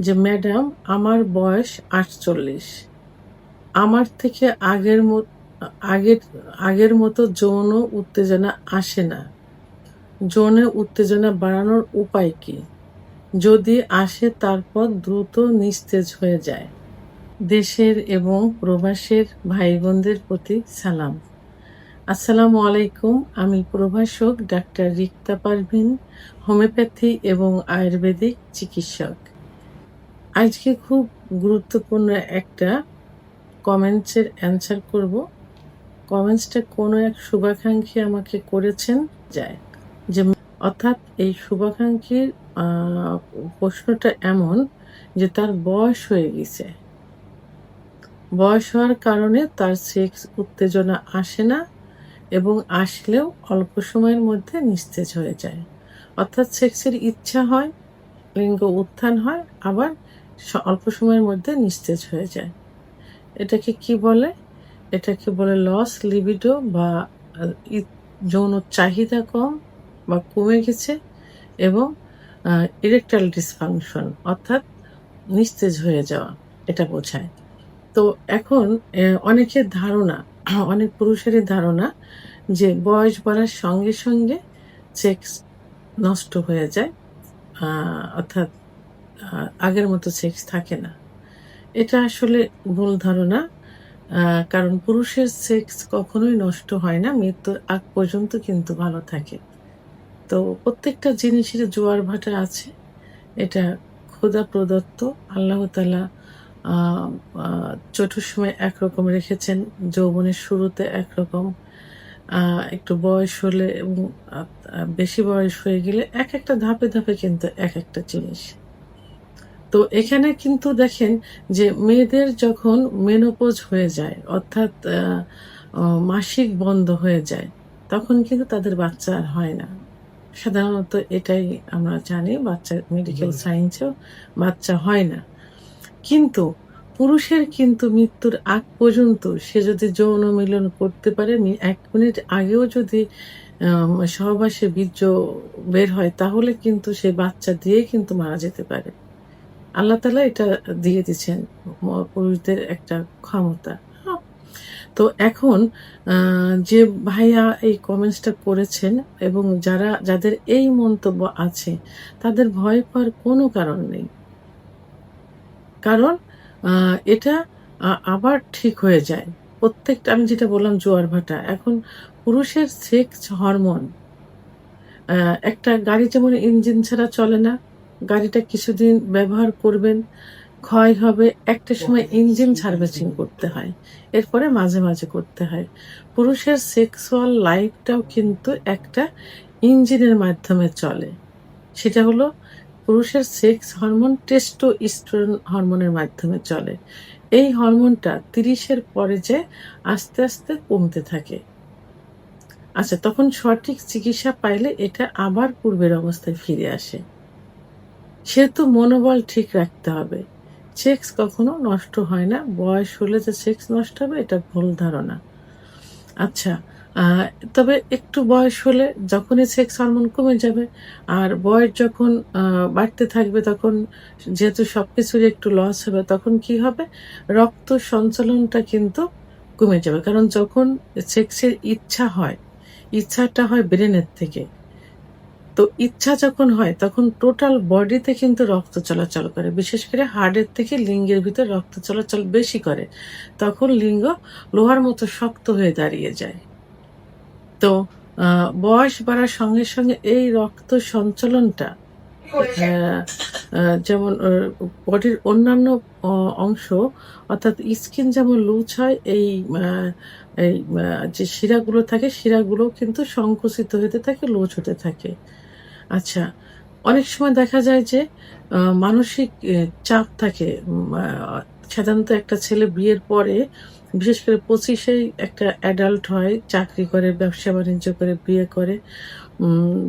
যে, ম্যাডাম, আমার বয়স আটচল্লিশ। আমার থেকে আগের আগের আগের মতো যৌন উত্তেজনা আসে না। যৌনের উত্তেজনা বাড়ানোর উপায় কি? যদি আসে, তারপর দ্রুত নিস্তেজ হয়ে যায়। দেশের এবং প্রবাসের ভাই বোনদের প্রতি সালাম। আসসালামু আলাইকুম, আমি প্রভাষক ডাক্তার রিক্তা পারভিন, হোমিওপ্যাথি এবং আয়ুর্বেদিক চিকিৎসক। আজকে খুব গুরুত্বপূর্ণ একটা কমেন্টসের অ্যান্সার করব। কমেন্টসটা কোনো এক শুভাকাঙ্ক্ষী আমাকে করেছেন, যায়। যে অর্থাৎ এই শুভাকাঙ্ক্ষীর প্রশ্নটা এমন যে তার বয়স হয়ে গেছে। বয়স হওয়ার কারণে তার সেক্স উত্তেজনা আসে না এবং আসলেও অল্প সময়ের মধ্যে নিস্তেজ হয়ে যায়। অর্থাৎ সেক্সের ইচ্ছা হয়, লিঙ্গ উত্থান হয়, আবার অল্প সময়ের মধ্যে নিস্তেজ হয়ে যায়। এটাকে কি বলে? এটাকে বলে লস লিবিডো বা যৌন চাহিদা কম বা কমে গেছে এবং ইরেকটাইল ডিসফাংশন অর্থাৎ নিস্তেজ হয়ে যাওয়া, এটা বোঝায়। তো এখন অনেকের ধারণা, অনেক পুরুষেরই ধারণা যে বয়স বাড়ার সঙ্গে সঙ্গে সেক্স নষ্ট হয়ে যায় অর্থাৎ আগের মতো সেক্স থাকে না। এটা আসলে ভুল ধারণা। কারণ পুরুষের সেক্স কখনোই নষ্ট হয় না, মৃত্যুর আগ পর্যন্ত কিন্তু ভালো থাকে। তো প্রত্যেকটা জিনিসের জোয়ার ভাটা আছে। এটা খোদা প্রদত্ত। আল্লাহ তালা চতুর সময় একরকম রেখেছেন, যৌবনের শুরুতে একরকম। একটু বয়স হলে এবং বেশি বয়স হয়ে গেলে এক একটা ধাপে ধাপে কিন্তু এক একটা জিনিস। তো এখানে কিন্তু দেখেন যে মেয়েদের যখন মেনোপোজ হয়ে যায় অর্থাৎ মাসিক বন্ধ হয়ে যায় তখন কিন্তু তাদের বাচ্চা আর হয় না। সাধারণত এটাই আমরা জানি বাচ্চা মেডিকেল সায়েন্সেও বাচ্চা হয় না। কিন্তু পুরুষের কিন্তু মৃত্যুর আগ পর্যন্ত সে যদি যৌন মিলন করতে পারে এক মিনিট আগেও যদি সহবাসে বীর্য বের হয় তাহলে কিন্তু সে বাচ্চা দিয়ে কিন্তু মারা যেতে পারে। আল্লাহ তালা এটা দিয়ে দিচ্ছেন পুরুষদের একটা ক্ষমতা। হ্যাঁ। তো এখন যে ভাইয়া এই কমেন্টসটা করেছেন এবং যারা, যাদের এই মন্তব্য আছে, তাদের ভয় পাওয়ার কোনো কারণ নেই। কারণ এটা আবার ঠিক হয়ে যায়। প্রত্যেকটা, আমি যেটা বললাম, জোয়ার ভাটা। এখন পুরুষের সেক্স হরমোন একটা গাড়ি যেমন ইঞ্জিন ছাড়া চলে না গাড়িটা কিছুদিন ব্যবহার করবেন, ক্ষয় হবে, একটা সময় ইঞ্জিন সার্ভিসিং করতে হয়, এরপরে মাঝে মাঝে করতে হয়। পুরুষের সেক্সুয়াল লাইফটাও কিন্তু একটা ইঞ্জিনের মাধ্যমে চলে। সেটা হলো পুরুষের সেক্স হরমোন টেস্টো ইস্ট্রন হরমোনের মাধ্যমে চলে। এই হরমোনটা তিরিশের পরে যে আস্তে আস্তে কমতে থাকে। আচ্ছা তখন সঠিক চিকিৎসা পাইলে এটা আবার পূর্বের অবস্থায় ফিরে আসে। সেহেতু মনোবল ঠিক রাখতে হবে। সেক্স কখনো নষ্ট হয় না। বয়স হলে যে সেক্স নষ্ট হবে, এটা ভুল ধারণা। আচ্ছা তবে একটু বয়স হলে যখনই সেক্স হরমোন কমে যাবে, আর বয়স যখন বাড়তে থাকবে, তখন যেহেতু সব সবকিছুর একটু লস হবে, তখন কি হবে? রক্ত সঞ্চালনটা কিন্তু কমে যাবে। কারণ যখন সেক্সের ইচ্ছা হয়, ইচ্ছাটা হয় ব্রেনের থেকে। তো ইচ্ছা যখন হয়, তখন টোটাল বডিতে কিন্তু রক্ত চলাচল করে। বিশেষ করে হার্টের থেকে লিঙ্গের ভিতরে রক্ত চলাচল বেশি করে, তখন লিঙ্গ লোহার মতো শক্ত হয়ে দাঁড়িয়ে যায়। তো বয়স বাড়ার সঙ্গে সঙ্গে এই রক্ত সঞ্চালনটা যেমন বডির অন্যান্য অংশ, অর্থাৎ স্কিন যেমন লুজ হয়, এই এই যে শিরাগুলো থাকে, শিরাগুলো কিন্তু সংকুচিত হতে থাকে, লুজ হতে থাকে। আচ্ছা অনেক সময় দেখা যায় যে মানসিক চাপ থাকে সাধারণত একটা ছেলে বিয়ের পরে বিশেষ করে পঁচিশেই একটা অ্যাডাল্ট হয়, চাকরি করে, ব্যবসা বাণিজ্য করে, বিয়ে করে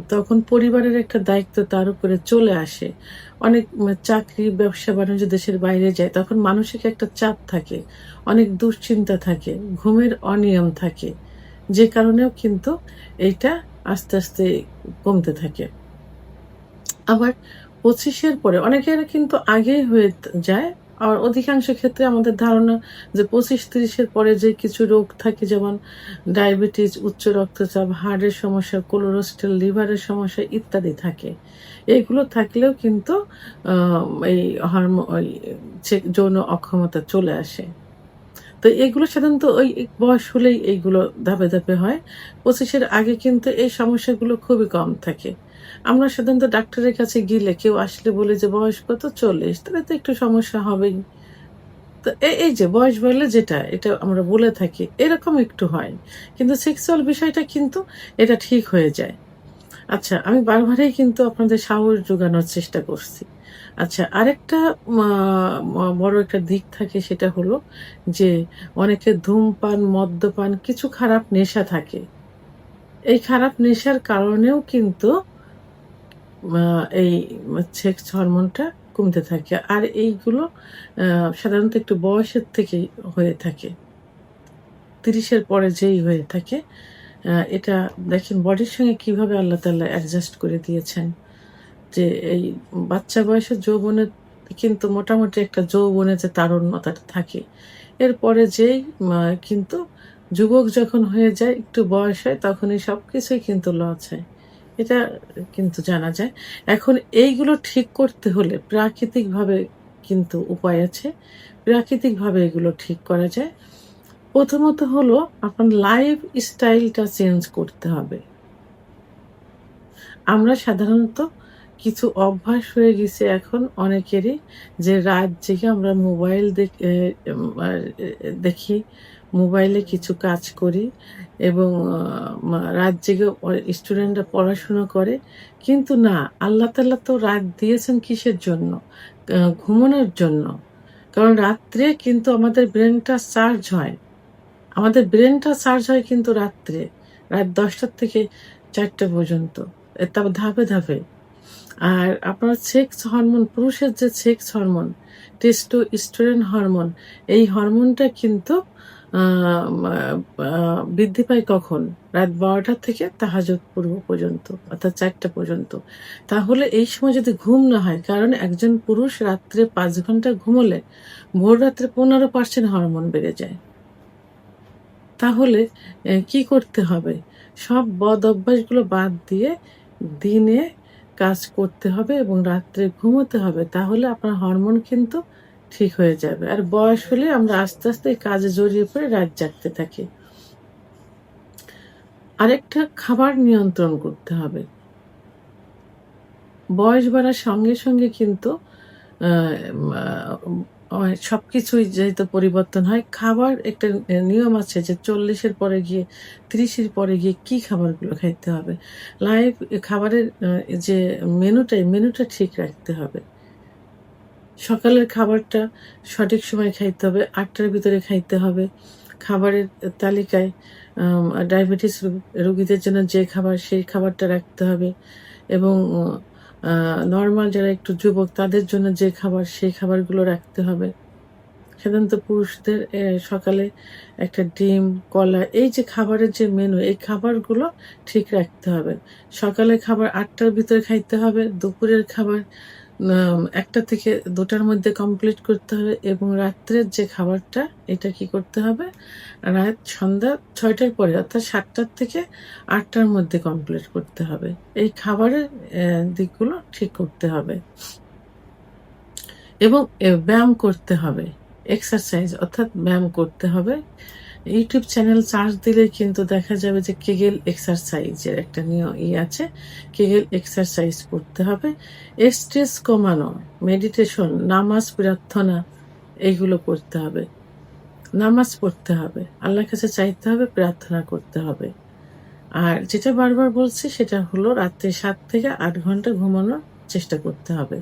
তখন পরিবারের একটা দায়িত্ব তার উপরে চলে আসে। অনেক চাকরি, ব্যবসা বাণিজ্য দেশের বাইরে যায়, তখন মানসিক একটা চাপ থাকে, অনেক দুশ্চিন্তা থাকে, ঘুমের অনিয়ম থাকে, যে কারণেও কিন্তু এইটা আস্তে আস্তে কমতে থাকে। আবার পঁচিশের পরে, অনেকের কিন্তু আগেই হয়ে যায় আর অধিকাংশ ক্ষেত্রে আমাদের ধারণা যে পঁচিশ তিরিশের পরে যে কিছু রোগ থাকে, যেমন ডায়াবেটিস, উচ্চ রক্তচাপ হার্টের সমস্যা কোলোরেস্ট্রল লিভারের সমস্যা ইত্যাদি থাকে। এগুলো থাকলেও কিন্তু এই হরমো যৌন অক্ষমতা চলে আসে। তো এগুলো সাধারণত ওই বয়স হলেই এইগুলো ধাপে ধাপে হয়। পঁচিশের আগে কিন্তু এই সমস্যাগুলো খুবই কম থাকে। আমরা সাধারণত ডাক্তারের কাছে গেলে কেউ আসলে বলে যে, বয়স কত? চল্লিশ। তাহলে তো একটু সমস্যা হবেই। তো এই যে, বয়স বললে যেটা, এটা আমরা বলে থাকি, এরকম একটু হয়। কিন্তু সেক্সুয়াল বিষয়টা কিন্তু এটা ঠিক হয়ে যায়। আচ্ছা আমি বারবারই কিন্তু আপনাদের সাহস যোগানোর চেষ্টা করছি। আচ্ছা আরেকটা বড় একটা দিক থাকে, সেটা হলো যে, অনেকে ধূমপান, মদ্যপান, কিছু খারাপ নেশা থাকে। এই খারাপ নেশার কারণেও কিন্তু এই সেক্স হরমোনটা কমতে থাকে। আর এইগুলো সাধারণত একটু বয়সের থেকেই হয়ে থাকে। তিরিশের পরে যেই হয়ে থাকে এটা দেখেন বডির সঙ্গে কীভাবে আল্লাহ তাল্লাহ অ্যাডজাস্ট করে দিয়েছেন যে এই বাচ্চা বয়সের যৌবনে কিন্তু মোটামুটি একটা যৌবনে যে তারুণ্যতা থাকে। এরপরে যেই কিন্তু যুবক যখন হয়ে যায়, একটু বয়স হয়, তখনই সব কিছুই কিন্তু লস হয়। এটা কিন্তু জানা যায়। এখন এইগুলো ঠিক করতে হলে প্রাকৃতিকভাবে কিন্তু উপায় আছে। প্রাকৃতিকভাবে এগুলো ঠিক করা যায়। প্রথমত হলো আপনার লাইফ স্টাইলটা চেঞ্জ করতে হবে। আমরা সাধারণত কিছু অভ্যাস হয়ে গেছে এখন অনেকেরই যে রাত জেগে আমরা মোবাইল দেখ- মোবাইলে কিছু কাজ করি এবং রাত জেগে স্টুডেন্টরা পড়াশুনো করে। কিন্তু না, আল্লাহ তাল্লাহ তো রাত দিয়েছেন কিসের জন্য? ঘুমানোর জন্য। কারণ রাত্রে কিন্তু আমাদের ব্রেনটা চার্জ হয়। আমাদের ব্রেনটা চার্জ হয় কিন্তু রাত্রে, রাত দশটার থেকে চারটে পর্যন্ত। তারপর ধাপে ধাপে। আর আপনার সেক্স হরমোন পুরুষের যে sex hormone testosterone hormone এই হরমোনটা কিন্তু বৃদ্ধি পায় কখন? রাত বারোটা থেকে তাহাজত পূর্ব পর্যন্ত, অর্থাৎ চারটা পর্যন্ত। তাহলে এই সময় যদি ঘুম না হয়, কারণ একজন পুরুষ রাত্রে পাঁচ ঘণ্টা ঘুমোলে ভোর রাত্রে পনেরো পার্সেন্ট হরমোন বেড়ে যায়। তাহলে কি করতে হবে? সব বদ অভ্যাসগুলো বাদ দিয়ে দিনে কাজ করতে হবে এবং রাত্রে ঘুমোতে হবে। তাহলে আপনার হরমোন কিন্তু ঠিক হয়ে যাবে। আর বয়স হলে আমরা আস্তে আস্তে কাজে জড়িয়ে পড়ে রাত জাগতে থাকি। আরেকটা খাবার নিয়ন্ত্রণ করতে হবে। বয়স বাড়ার সঙ্গে সঙ্গে কিন্তু সব কিছুই যেহেতু পরিবর্তন হয়, খাবার একটা নিয়ম আছে যে চল্লিশের পরে গিয়ে তিরিশের পরে গিয়ে কি খাবারগুলো খাইতে হবে। লাইফ, খাবারের যে মেনুটাই, মেনুটা ঠিক রাখতে হবে। সকালের খাবারটা সঠিক সময় খাইতে হবে, আটটার ভিতরে খাইতে হবে। খাবারের তালিকায় ডায়াবেটিস রোগীদের জন্য যে খাবার, সেই খাবারটা রাখতে হবে এবং নর্মাল যারা একটু যুবক, তাদের জন্য যে খাবার, সেই খাবারগুলো রাখতে হবে। সাধারণত পুরুষদের সকালে একটা ডিম, কলা, এই যে খাবারের যে মেনু এই খাবারগুলো ঠিক রাখতে হবে। সকালে খাবার আটটার ভিতরে খাইতে হবে, দুপুরের খাবার একটা থেকে দুটার মধ্যে কমপ্লিট করতে হবে এবং রাত্রের যে খাবারটা, এটা কি করতে হবে? রাত সন্ধ্যা ছয়টার পরে, অর্থাৎ সাতটার থেকে আটটার মধ্যে কমপ্লিট করতে হবে। এই খাবারের দিকগুলো ঠিক করতে হবে। এবং ব্যায়াম করতে হবে। এক্সারসাইজ অর্থাৎ ব্যায়াম করতে হবে। ইউটিউব চ্যানেল সার্চ দিলে কিন্তু দেখা যাবে যে কেগেল এক্সারসাইজের একটা নিয়ম ই আছে। কেগেল এক্সারসাইজ করতে হবে। স্ট্রেস কমানো, মেডিটেশন, নামাজ, প্রার্থনা এইগুলো করতে হবে। নামাজ পড়তে হবে, আল্লাহর কাছে চাইতে হবে, প্রার্থনা করতে হবে। আর যেটা বারবার বলছি, সেটা হলো রাত্রে সাত থেকে আট ঘণ্টা ঘুমানোর চেষ্টা করতে হবে।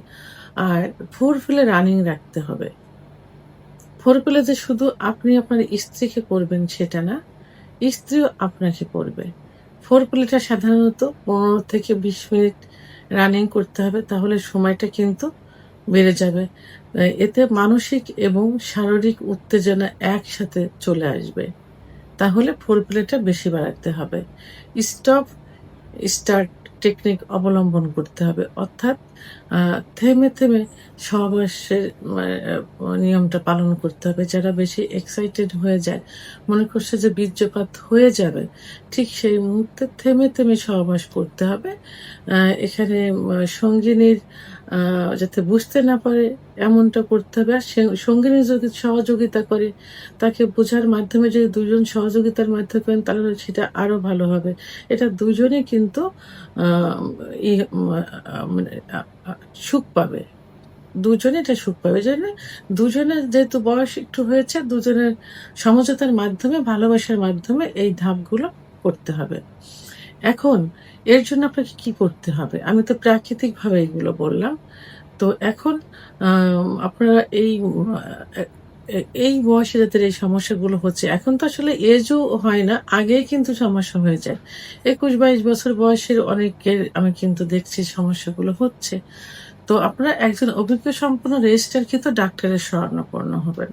আর ফোর ফিলে রানিং রাখতে হবে। ফোর ফিলে যে শুধু আপনি আপনার স্ত্রীকে করবেন সেটা না, স্ত্রীও আপনাকে করবে। ফোর প্লেটা সাধারণত পনেরো থেকে বিশ মিনিট রানিং করতে হবে, তাহলে সময়টা কিন্তু বেড়ে যাবে। এতে মানসিক এবং শারীরিক উত্তেজনা একসাথে চলে আসবে। তাহলে ফোর প্লেটা বেশি বাড়াতে হবে। স্টপ স্টার্ট টেকনিক অবলম্বন করতে হবে। অর্থাৎ থেমে থেমে সহবাসের মানে, নিয়মটা পালন করতে হবে। যারা বেশি এক্সাইটেড হয়ে যায় মনে করছে যে বীর্যপাত হয়ে যাবে ঠিক সেই মুহূর্তে থেমে থেমে সহবাস করতে হবে। এখানে সঙ্গিনীর যাতে বুঝতে না পারে এমনটা করতে হবে। আর সঙ্গিনী সহযোগিতা করে, তাকে বোঝার মাধ্যমে যদি দুজন সহযোগিতার মাধ্যমে করেন, তাহলে সেটা আরও ভালো হবে। এটা দুজনে কিন্তু মানে সুখ পাবে। দুজনে এটা সুখ পাবে। জন্য দুজনের যেহেতু বয়স একটু হয়েছে, দুজনের সমঝোতার মাধ্যমে, ভালোবাসার মাধ্যমে এই ধাপগুলো করতে হবে। এখন এর জন্য আপনাকে কি করতে হবে? আমি তো প্রাকৃতিক ভাবে এগুলো বললাম। তো এখন আপনারা এই এই বয়সে যাদের এই সমস্যাগুলো হচ্ছে, এখন তো আসলে এজও হয় না, আগেই কিন্তু সমস্যা হয়ে যায়। একুশ বাইশ বছর বয়সের অনেকের আমি কিন্তু দেখছি সমস্যাগুলো হচ্ছে। তো আপনারা একজন অভিজ্ঞ সম্পন্ন কিন্তু ডাক্তারের শরণাপন্ন হবেন।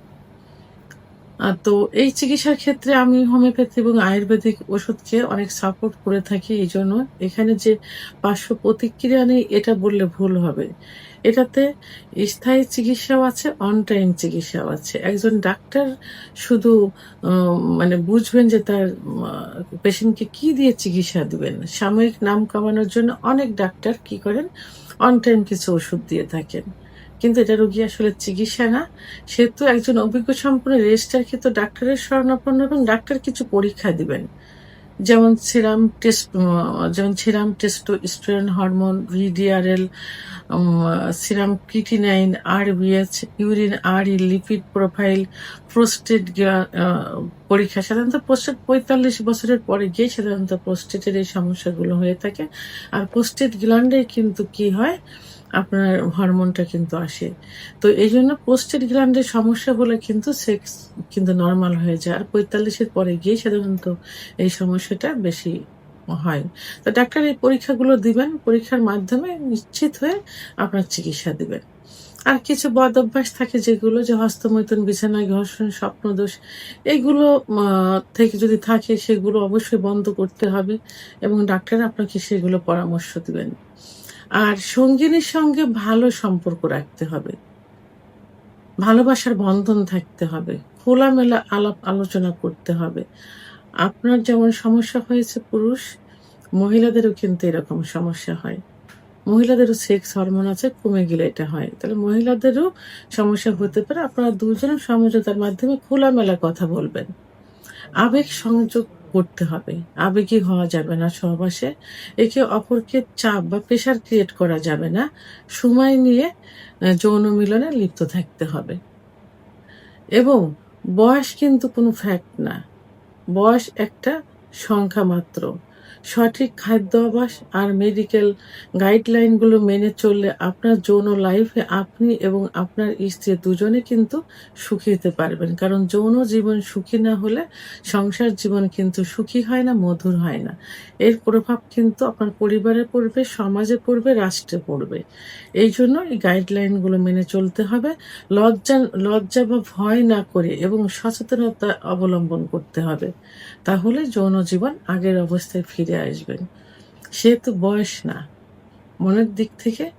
তো এই চিকিৎসার ক্ষেত্রে আমি হোমিওপ্যাথি এবং আয়ুর্বেদিক ওষুধকে অনেক সাপোর্ট করে থাকি এই জন্য। এখানে যে পার্শ্ব প্রতিক্রিয়া নেই, এটা বললে ভুল হবে। এটাতে স্থায়ী চিকিৎসাও আছে অন টাইম চিকিৎসাও আছে। একজন ডাক্তার শুধু মানে বুঝবেন যে তার পেশেন্টকে কি দিয়ে চিকিৎসা দিবেন। সাময়িক নাম কামানোর জন্য অনেক ডাক্তার কি করেন? অন টাইম কিছু ওষুধ দিয়ে থাকেন। কিন্তু এটা রোগী আসলে চিকিৎসা না। সেহেতু একজন অভিজ্ঞ সম্পন্ন রেজিস্টার কিন্তু ডাক্তারের শরণাপন্ন এবং ডাক্তার কিছু পরীক্ষা দিবেন। যেমন সিরাম টেস্ট যেমন serum testosterone hormone VDRL serum creatinine আর বিএচ ইউরিন আর লিপিড প্রোফাইল প্রোস্টেট পরীক্ষা। সাধারণত প্রোস্টেট পঁয়তাল্লিশ বছরের পরে গিয়ে সাধারণত প্রোস্টেটের এই সমস্যাগুলো হয়ে থাকে। আর প্রোস্টেট গ্ল্যান্ডে কিন্তু কি হয়? আপনার হরমোনটা কিন্তু আসে। তো এই জন্য প্রোস্টেট গ্ল্যান্ডের সমস্যা হলে কিন্তু সেক্স কিন্তু নর্মাল হয়ে যায়। আর পঁয়তাল্লিশের পরে গিয়ে সাধারণত এই সমস্যাটা বেশি হয়। তো ডাক্তার এই পরীক্ষাগুলো দিবেন, পরীক্ষার মাধ্যমে নিশ্চিত হয়ে আপনার চিকিৎসা দিবেন। আর কিছু বদ অভ্যাস থাকে যেগুলো যে হস্তমৈথুন বিছানায় ঘর্ষণ, স্বপ্নদোষ এইগুলো থেকে যদি থাকে সেগুলো অবশ্যই বন্ধ করতে হবে এবং ডাক্তার আপনাকে সেগুলো পরামর্শ দিবেন। আর সঙ্গিনীর সঙ্গে ভালো সম্পর্ক রাখতে হবে। ভালোবাসার বন্ধন থাকতে হবে। খোলামেলা আলাপ আলোচনা করতে হবে। আপনার যেমন সমস্যা হয়েছে পুরুষ, মহিলাদেরও কিন্তু এরকম সমস্যা হয়। মহিলাদেরও সেক্স হরমোন আছে, কমে গেলে এটা হয়। তাহলে মহিলাদেরও সমস্যা হতে পারে। আপনারা দুজনের সমঝোতার মাধ্যমে খোলামেলা কথা বলবেন। আবেগ সংযোগ করতে হবে। আবেগী হওয়া যাবে না সহবাসে। একে অপরকে চাপ বা প্রেশার ক্রিয়েট করা যাবে না। সময় নিয়ে যৌন মিলনে লিপ্ত থাকতে হবে। এবং বয়স কিন্তু কোনো ফ্যাক্ট না। বয়স একটা সংখ্যা মাত্র। সঠিক খাদ্যাভ্যাস আর মেডিকেল গাইডলাইনগুলো মেনে চললে আপনার যৌন লাইফে আপনি এবং আপনার স্ত্রী দুজনে কিন্তু সুখী হতে পারবেন। কারণ যৌন জীবন সুখী না হলে সংসার জীবন কিন্তু সুখী হয় না, মধুর হয় না। এর প্রভাব কিন্তু আপনার পরিবারে পড়বে, সমাজে পড়বে, রাষ্ট্রে পড়বে। এই জন্য এই গাইডলাইনগুলো মেনে চলতে হবে। লজ্জা লজ্জা বা ভয় না করে এবং সচেতনতা অবলম্বন করতে হবে। তাহলে যৌন জীবন আগের অবস্থায় ফিরে আসবেন। সেহেতু বয়স না। মনের দিক থেকে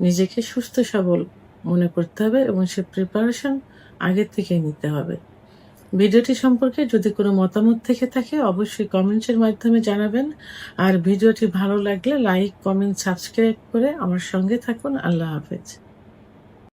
নিজেকে সুস্থ, সবল মনে করতে হবে এবং সে প্রিপারেশন আগে থেকে নিতে হবে। ভিডিওটি সম্পর্কে যদি কোনো মতামত থেকে থাকে, অবশ্যই কমেন্টসের মাধ্যমে জানাবেন। আর ভিডিওটি ভালো লাগলে লাইক কমেন্ট সাবস্ক্রাইব করে আমার সঙ্গে থাকুন। আল্লাহ হাফেজ।